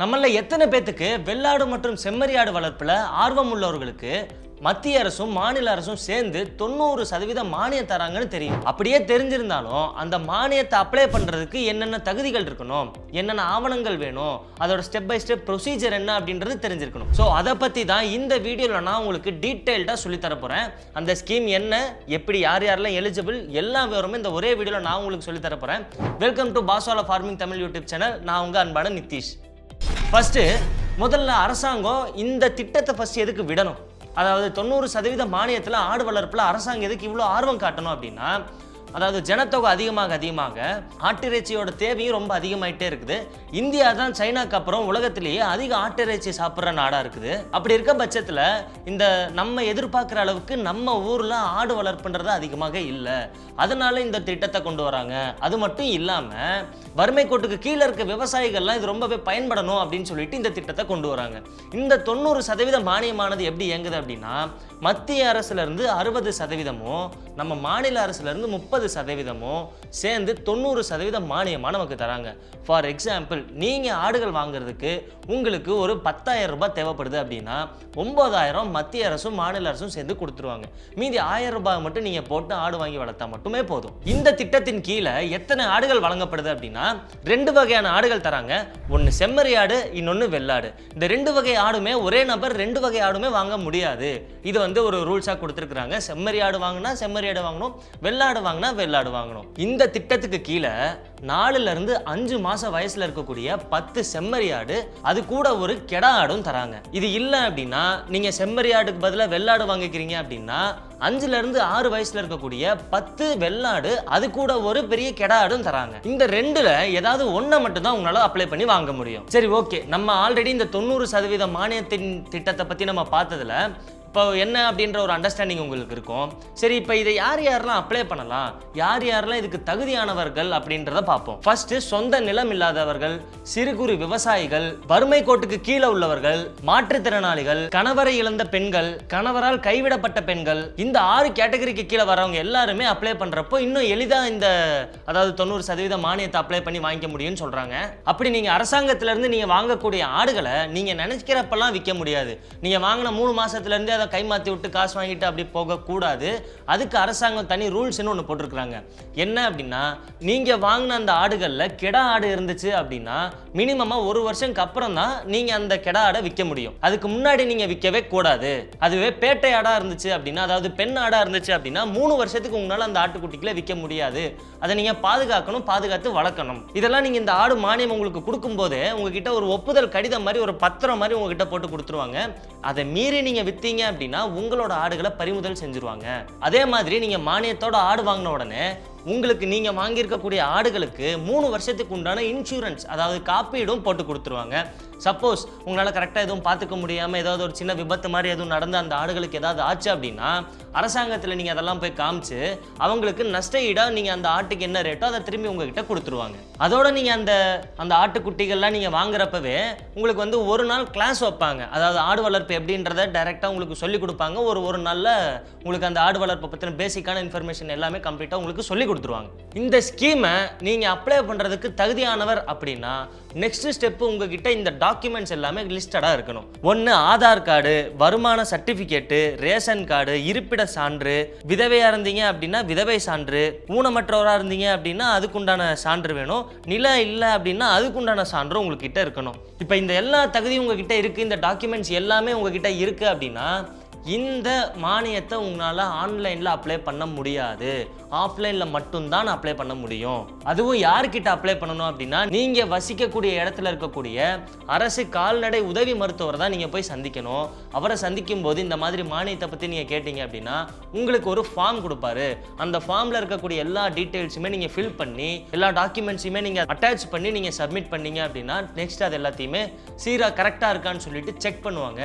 நம்மள எத்தனை பேத்துக்கு வெள்ளாடு மற்றும் செம்மறியாடு வளர்ப்புல ஆர்வம் உள்ளவர்களுக்கு மத்திய அரசும் மாநில அரசும் சேர்ந்து தொண்ணூறு சதவீதம் மானியம் தராங்கன்னு தெரியும். அப்படியே தெரிஞ்சிருந்தாலும் அந்த மானியத்தை அப்ளை பண்றதுக்கு என்னென்ன தகுதிகள் இருக்கணும் என்னென்ன ஆவணங்கள் வேணும் அதோட ஸ்டெப் பை ஸ்டெப் ப்ரொசீஜர் என்ன அப்படின்றது தெரிஞ்சிருக்கணும். ஸோ அதை பத்தி தான் இந்த வீடியோவில் நான் உங்களுக்கு டீட்டெயில்டாக சொல்லி தர போறேன். அந்த ஸ்கீம் என்ன எப்படி யார் யாரெல்லாம் எலிஜிபிள் எல்லா விவரமும் இந்த ஒரே வீடியோவில் நான் உங்களுக்கு சொல்லி தர போறேன். Welcome to Paswala farming Tamil YouTube channel. நான் உங்க அன்பான நிதிஷ் ஃபஸ்ட்டு முதல்ல அரசாங்கம் இந்த திட்டத்தை ஃபஸ்ட் எதுக்கு விடணும்? அதாவது தொண்ணூறு சதவீத மானியத்தில் ஆடு வளர்ப்பில் அரசாங்கம் எதுக்கு இவ்வளோ ஆர்வம் காட்டணும் அப்படின்னா அதாவது ஜனத்தொகை அதிகமாக அதிகமாக ஆட்டிறைச்சியோட தேவையும் ரொம்ப அதிகமாயிட்டே இருக்குது. இந்தியா தான் சைனாக்கு அப்புறம் உலகத்திலேயே அதிக ஆட்டிறைச்சி சாப்பிட்ற நாடாக இருக்குது. அப்படி இருக்க பட்சத்தில் இந்த நம்ம எதிர்பார்க்குற அளவுக்கு நம்ம ஊரில் ஆடு வளர்ப்புன்றது அதிகமாக இல்லை. அதனால இந்த திட்டத்தை கொண்டு வராங்க. அது மட்டும் இல்லாமல் வறுமை கோட்டுக்கு கீழே இருக்க விவசாயிகள்லாம் இது ரொம்பவே பயன்படணும் அப்படின்னு சொல்லிட்டு இந்த திட்டத்தை கொண்டு வராங்க. இந்த தொண்ணூறு சதவீத மானியமானது எப்படி இயங்குது அப்படின்னா மத்திய அரசுலேருந்து அறுபது சதவீதமும் நம்ம மாநில அரசுலேருந்து முப்பது முப்பது சதவீதமும் சேர்ந்து தொண்ணூறு சதவீதம் மானியமாக நமக்கு தராங்க. ஃபார் எக்ஸாம்பிள் நீங்க ஆடுகள் வாங்குறதுக்கு உங்களுக்கு ஒரு பத்தாயிரம் ரூபாய் தேவைப்படுது அப்படின்னா ஒன்பதாயிரம் மத்திய அரசும் மாநில அரசும் சேர்ந்து கொடுத்துருவாங்க. மீதி ஆயிரம் ரூபாய் மட்டும் நீங்க போட்டு ஆடு வாங்கி வளர்த்தா மட்டுமே போதும். இந்த திட்டத்தின் கீழே எத்தனை ஆடுகள் வழங்கப்படுது அப்படின்னா ரெண்டு வகையான ஆடுகள் தராங்க. ஒன்று செம்மறி ஆடு இன்னொன்று வெள்ளாடு. இந்த ரெண்டு வகை ஆடுமே ஒரே நபர் ரெண்டு வகை ஆடுமே வாங்க முடியாது. இது வந்து ஒரு ரூல்ஸாக கொடுத்துருக்குறாங்க. செம்மறி ஆடு வாங்கினா செம்மறி ஆடு வாங்கணும் வெள்ளாடு வாங்கினா வெள்ளாடு வாங்கணும். இந்த திட்டத்துக்கு கீழே நாலுல இருந்து அஞ்சு மாச வயசுல இருக்கக்கூடிய பத்து செம்மறியாடு அது கூட ஒரு கெடா ஆடும் தராங்க. இது இல்லை அப்படின்னா நீங்க செம்மறி ஆடுக்கு பதிலாக வெள்ளாடு வாங்கிக்கிறீங்க அப்படின்னா அஞ்சுல இருந்து ஆறு வயசுல இருக்கக்கூடிய பத்து வெள்ளாடு அது கூட ஒரு பெரிய கெடா ஆடும் தராங்க. இந்த ரெண்டுல ஏதாவது ஒன்றை மட்டும் தான் உங்களால அப்ளை பண்ணி வாங்க முடியும். சரி ஓகே. நம்ம ஆல்ரெடி இந்த தொண்ணூறு சதவீத மானியத்தின் திட்டத்தை பத்தி நம்ம பார்த்ததுல இப்போ என்ன அப்படின்ற ஒரு அண்டர்ஸ்டாண்டிங் உங்களுக்கு இருக்கும். சரி இப்போ இதை யார் யாரெல்லாம் அப்ளை பண்ணலாம்? யார் யாரெல்லாம் இதுக்கு தகுதியானவர்கள் அப்படின்றத பார்ப்போம். ஃபர்ஸ்ட் சொந்த நிலம் இல்லாதவர்கள் சிறு குறு விவசாயிகள் வறுமை கோட்டுக்கு கீழே உள்ளவர்கள் மாற்றுத்திறனாளிகள் கணவரை இழந்த பெண்கள் கணவரால் கைவிடப்பட்ட பெண்கள் இந்த ஆறு கேட்டகரிக்கு கீழே வரவங்க எல்லாருமே அப்ளை பண்றப்போ இன்னும் எளிதா இந்த அதாவது தொண்ணூறு சதவீத மானியத்தை அப்ளை பண்ணி வாங்கிக்க முடியும்னு சொல்றாங்க. அப்படி நீங்க அரசாங்கத்துல நீங்கள் நீங்க வாங்கக்கூடிய ஆடுகளை நீங்க நினைக்கிறப்பெல்லாம் விற்க முடியாது. நீங்க வாங்கின மூணு மாதத்துலேருந்து அதை கை கைமாற்றி விட்டு காசு வாங்கிட்டு அப்படி போகக்கூடாது அதுக்கு அரசாங்கம் தனி ரூல்ஸ்னு ஒன்று போட்டிருக்கிறாங்க. என்ன அப்படின்னா நீங்கள் வாங்கின அந்த ஆடுகளில் கெடா ஆடு இருந்துச்சு அப்படின்னா மினிமமாக ஒரு வருஷம்க்கு அப்புறம் தான் நீங்கள் அந்த கெடா ஆடை விற்க முடியும். அதுக்கு முன்னாடி நீங்கள் விற்கவே கூடாது. அதுவே பேட்டை ஆடாக இருந்துச்சு அப்படின்னா அதாவது பெண் ஆடாக இருந்துச்சு அப்படின்னா மூணு வருஷத்துக்கு உங்களால் அந்த ஆட்டுக்குட்டிகளை விற்க முடியாது. அதை நீங்கள் பாதுகாக்கணும் பாதுகாத்து வளர்க்கணும். இதெல்லாம் நீங்கள் இந்த ஆடு மானியம் உங்களுக்கு கொடுக்கும்போது உங்ககிட்ட ஒரு ஒப்புதல் கடிதம் மாதிரி ஒரு பத்திரம் மாதிரி உங்ககிட்ட போட்டு கொடுத்துருவாங்க. அதை மீறி நீங்கள் விற்றீங்க அப்படின்னா உங்களோட ஆடுகளை பறிமுதல் செஞ்சிருவாங்க. அதே மாதிரி நீங்க மானியத்தோட ஆடு வாங்கின உடனே உங்களுக்கு நீங்கள் வாங்கியிருக்கக்கூடிய ஆடுகளுக்கு மூணு வருஷத்துக்கு உண்டான இன்சூரன்ஸ் அதாவது காப்பீடும் போட்டு கொடுத்துருவாங்க. சப்போஸ் உங்களால் கரெக்டாக எதுவும் பார்த்துக்க முடியாமல் ஏதாவது ஒரு சின்ன விபத்து மாதிரி எதுவும் நடந்து அந்த ஆடுகளுக்கு ஏதாவது ஆச்சு அப்படின்னா அரசாங்கத்தில் நீங்கள் அதெல்லாம் போய் காமிச்சு அவங்களுக்கு நஷ்ட ஈடாக நீங்கள் அந்த ஆட்டுக்கு என்ன ரேட்டோ அதை திரும்பி உங்ககிட்ட கொடுத்துருவாங்க. அதோட நீங்கள் அந்த அந்த ஆட்டுக்குட்டிகள்லாம் நீங்கள் வாங்குறப்பவே உங்களுக்கு வந்து ஒரு நாள் கிளாஸ் வைப்பாங்க. அதாவது ஆடு வளர்ப்பு எப்படின்றத டைரெக்டாக உங்களுக்கு சொல்லி கொடுப்பாங்க. ஒரு ஒரு நாளில் உங்களுக்கு அந்த ஆடு வளர்ப்பை பற்றின பேசிக்கான இன்ஃபர்மேஷன் எல்லாமே கம்ப்ளீட்டாக உங்களுக்கு சொல்லி கொடுத்துருவாங்க. இந்த ஸ்கீமை நீங்கள் அப்ளை பண்ணுறதுக்கு தகுதியானவர் அப்படின்னா நெக்ஸ்ட் ஸ்டெப்பு உங்ககிட்ட இந்த டாக்குமெண்ட்ஸ் எல்லாமே லிஸ்டடாக இருக்கணும். ஒன்று ஆதார் கார்டு வருமான சர்டிஃபிகேட்டு ரேஷன் கார்டு இருப்பிட சான்று விதவையாக இருந்தீங்க அப்படின்னா விதவை சான்று ஊனமற்றவராக இருந்தீங்க அப்படின்னா அதுக்குண்டான சான்று வேணும். நிலம் இல்லை அப்படின்னா அதுக்குண்டான சான்று உங்ககிட்ட இருக்கணும். இப்போ இந்த எல்லா தகுதியும் உங்ககிட்ட இருக்குது இந்த டாக்குமெண்ட்ஸ் எல்லாமே உங்ககிட்ட இருக்குது அப்படின்னா இந்த மானியத்தை உங்களால் ஆன்லைனில் அப்ளை பண்ண முடியாது. ஆஃப்லைனில் மட்டும்தான் அப்ளை பண்ண முடியும். அதுவும் யார்கிட்ட அப்ளை பண்ணணும் அப்படின்னா நீங்கள் வசிக்கக்கூடிய இடத்துல இருக்கக்கூடிய அரசு கால்நடை உதவி மருத்துவர் தான் நீங்கள் போய் சந்திக்கணும். அவரை சந்திக்கும் போது இந்த மாதிரி மானியத்தை பற்றி நீங்கள் கேட்டீங்க அப்படின்னா உங்களுக்கு ஒரு ஃபார்ம் கொடுப்பாரு. அந்த ஃபார்மில் இருக்கக்கூடிய எல்லா டீட்டெயில்ஸுமே நீங்கள் ஃபில் பண்ணி எல்லா டாக்குமெண்ட்ஸுமே நீங்கள் அட்டாச் பண்ணி நீங்கள் சப்மிட் பண்ணீங்க அப்படின்னா நெக்ஸ்ட் அது எல்லாத்தையுமே சீராக கரெக்டாக இருக்கான்னு சொல்லிட்டு செக் பண்ணுவாங்க.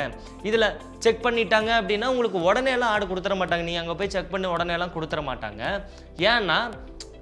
இதில் செக் பண்ணிட்டாங்க அப்படின்னா உங்களுக்கு உடனே எல்லாம் ஆடு கொடுத்துட மாட்டாங்க. நீங்கள் அங்கே போய் செக் பண்ணி உடனே எல்லாம் கொடுத்துட மாட்டாங்க. ஏன்னா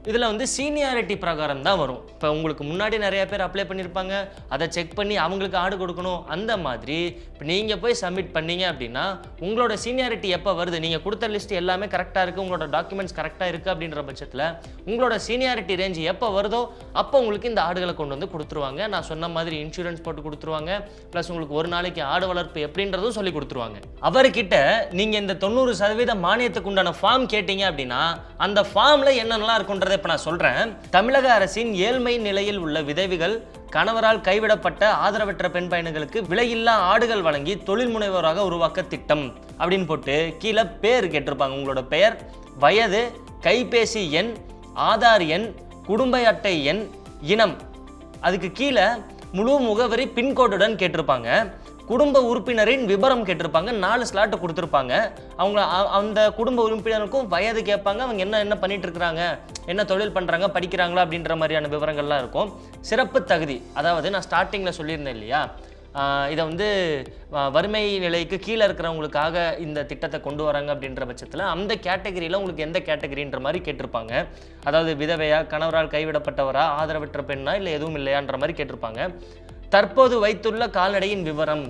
இதில் வந்து சீனியாரிட்டி பிரகாரம் தான் வரும். இப்போ உங்களுக்கு முன்னாடி நிறைய பேர் அப்ளை பண்ணியிருப்பாங்க அதை செக் பண்ணி அவங்களுக்கு ஆடு கொடுக்கணும். அந்த மாதிரி இப்போ நீங்கள் போய் சப்மிட் பண்ணீங்க அப்படின்னா உங்களோட சீனியாரிட்டி எப்போ வருது? நீங்கள் கொடுத்த லிஸ்ட் எல்லாமே கரெக்டாக இருக்குது உங்களோட டாக்குமெண்ட்ஸ் கரெக்டாக இருக்குது அப்படின்ற பட்சத்தில் உங்களோட சீனியாரிட்டி ரேஞ்ச் எப்போ வருதோ அப்போ உங்களுக்கு இந்த ஆடுகளை கொண்டு வந்து கொடுத்துருவாங்க. நான் சொன்ன மாதிரி இன்சூரன்ஸ் போட்டு கொடுத்துருவாங்க. ப்ளஸ் உங்களுக்கு ஒரு நாளைக்கு ஆடு வளர்ப்பு எப்படின்றதும் சொல்லி கொடுத்துருவாங்க. அவர்கிட்ட நீங்கள் இந்த தொண்ணூறு சதவீத மானியத்துக்கு உண்டான ஃபார்ம் கேட்டீங்க அப்படின்னா அந்த ஃபார்மில் என்னென்னலாம் இருக்குன்றதை இப்போ நான் சொல்கிறேன் தமிழக அரசின் ஏழ்மை நிலையில் உள்ள விதவிகள் கணவரால் கைவிடப்பட்ட ஆதரவற்ற பெண் பயணிகளுக்கு விலையில்லா ஆடுகள் வழங்கி தொழில் முனைவோராக உருவாக்க திட்டம் அப்படின்னு போட்டு கீழே பேர் கேட்டிருப்பாங்க. உங்களோட பெயர் வயது கைபேசி எண் ஆதார் எண் குடும்ப அட்டை எண் இனம். அதுக்கு கீழே முழு முகவரி பின்கோடுடன் கேட்டிருப்பாங்க. குடும்ப உறுப்பினரின் விபரம் கேட்டிருப்பாங்க. நாலு ஸ்லாட் கொடுத்துருப்பாங்க. அவங்க அ- அந்த குடும்ப உறுப்பினருக்கும் வயது கேட்பாங்க. அவங்க என்ன என்ன பண்ணிட்டு இருக்கிறாங்க? என்ன தொழில் பண்ணுறாங்க படிக்கிறாங்களா? அப்படின்ற மாதிரியான விவரங்கள்லாம் இருக்கும். சிறப்பு தகுதி. அதாவது நான் ஸ்டார்டிங்கில் சொல்லியிருந்தேன் இல்லையா? இதை வந்து வறுமை நிலைக்கு கீழே இருக்கிறவங்களுக்காக இந்த திட்டத்தை கொண்டு வராங்க அப்படின்ற பட்சத்தில் அந்த கேட்டகரியில் உங்களுக்கு எந்த கேட்டகரின்ற மாதிரி கேட்டிருப்பாங்க. அதாவது விதவையா கணவரால் கைவிடப்பட்டவரா ஆதரவற்ற பெண்ணா இல்லை எதுவும் இல்லையான்ற மாதிரி கேட்டிருப்பாங்க. தற்போது வைத்துள்ள கால்நடையின் விவரம்.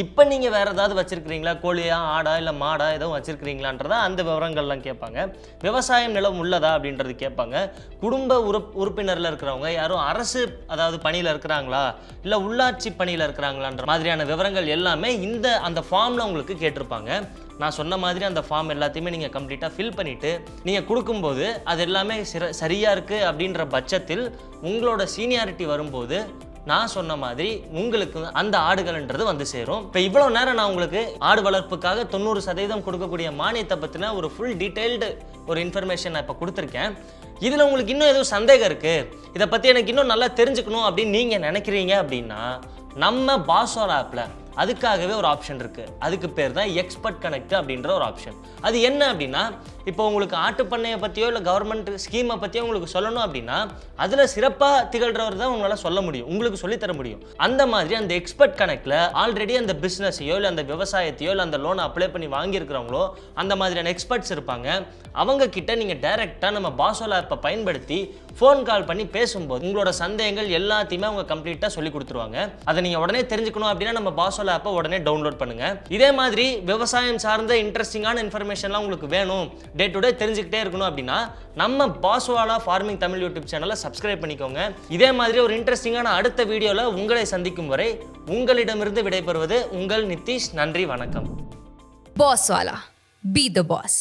இப்போ நீங்கள் வேறு ஏதாவது வச்சுருக்கிறீங்களா? கோழியா ஆடா இல்லை மாடா எதுவும் வச்சுருக்கிறீங்களான்றதா அந்த விவரங்கள்லாம் கேட்பாங்க. விவசாயம் நிலம் உள்ளதா அப்படின்றது கேட்பாங்க. குடும்ப உறுப் உறுப்பினரில் இருக்கிறவங்க யாரும் அரசு அதாவது பணியில் இருக்கிறாங்களா? இல்லை உள்ளாட்சி பணியில் இருக்கிறாங்களான்ற மாதிரியான விவரங்கள் எல்லாமே இந்த அந்த ஃபார்மில் உங்களுக்கு கேட்டிருப்பாங்க. நான் சொன்ன மாதிரி அந்த ஃபார்ம் எல்லாத்தையுமே நீங்கள் கம்ப்ளீட்டாக ஃபில் பண்ணிவிட்டு நீங்கள் கொடுக்கும்போது அது எல்லாமே சிற சரியாக இருக்குது அப்படின்ற பட்சத்தில் உங்களோட சீனியாரிட்டி வரும்போது நான் சொன்ன மாதிரி உங்களுக்கு அந்த ஆடுகள்ன்றது வந்து சேரும். இப்போ இவ்வளோ நேரம் நான் உங்களுக்கு ஆடு வளர்ப்புக்காக தொண்ணூறு சதவீதம் கொடுக்கக்கூடிய மானியத்தை பற்றின ஒரு ஃபுல் டீட்டெயில்டு ஒரு இன்ஃபர்மேஷன் நான் இப்போ கொடுத்துருக்கேன். இதில் உங்களுக்கு இன்னும் எதுவும் சந்தேகம் இருக்குது இதை பற்றி எனக்கு இன்னும் நல்லா தெரிஞ்சுக்கணும் அப்படின்னு நீங்கள் நினைக்கிறீங்க அப்படின்னா நம்ம பாசோர் ஆப்பில் அதுக்காகவே ஒரு ஆப்ஷன் இருக்குது அதுக்கு பேர் தான் எக்ஸ்பர்ட் கனெக்ட் அப்படின்ற ஒரு ஆப்ஷன் அது என்ன அப்படின்னா இப்போ உங்களுக்கு ஆட்டுப்பண்ணையை பற்றியோ இல்லை கவர்மெண்ட் ஸ்கீமை பற்றியோ உங்களுக்கு சொல்லணும் அப்படின்னா அதில் சிறப்பாக திகழ்கிறவர் தான் உங்களால் சொல்ல முடியும். உங்களுக்கு சொல்லித்தர முடியும். அந்த மாதிரி அந்த எக்ஸ்பர்ட் கணக்கில் ஆல்ரெடி அந்த பிஸ்னஸையோ இல்லை அந்த விவசாயத்தையோ இல்லை அந்த லோனை அப்ளை பண்ணி வாங்கியிருக்கிறவங்களோ அந்த மாதிரியான எக்ஸ்பர்ட்ஸ் இருப்பாங்க. அவங்க கிட்ட நீங்கள் டைரெக்டாக நம்ம பாசோலா ஆப்பை பயன்படுத்தி ஃபோன் கால் பண்ணி பேசும்போது உங்களோட சந்தேகங்கள் எல்லாத்தையுமே அவங்க கம்ப்ளீட்டாக சொல்லி கொடுத்துருவாங்க. அதை நீங்கள் உடனே தெரிஞ்சுக்கணும் அப்படின்னா நம்ம பாசோலா ஆப்பை உடனே டவுன்லோட் பண்ணுங்கள் இதே மாதிரி விவசாயம் சார்ந்த இன்ட்ரெஸ்டிங்கான இன்ஃபர்மேஷன்லாம் உங்களுக்கு வேணும். டே டு டே தெரிஞ்சுக்கிட்டே இருக்கணும் அப்படின்னா நம்ம பாஸ்வாலா ஃபார்மிங் தமிழ் யூடியூப் சேனலை சப்ஸ்கிரைப் பண்ணிக்கோங்க. இதே மாதிரி ஒரு இன்ட்ரெஸ்டிங்கான அடுத்த வீடியோவில் உங்களை சந்திக்கும் வரை உங்களிடமிருந்து விடைபெறுவது உங்கள் நிதிஷ். நன்றி வணக்கம். பாஸ்வாலா பி த பாஸ்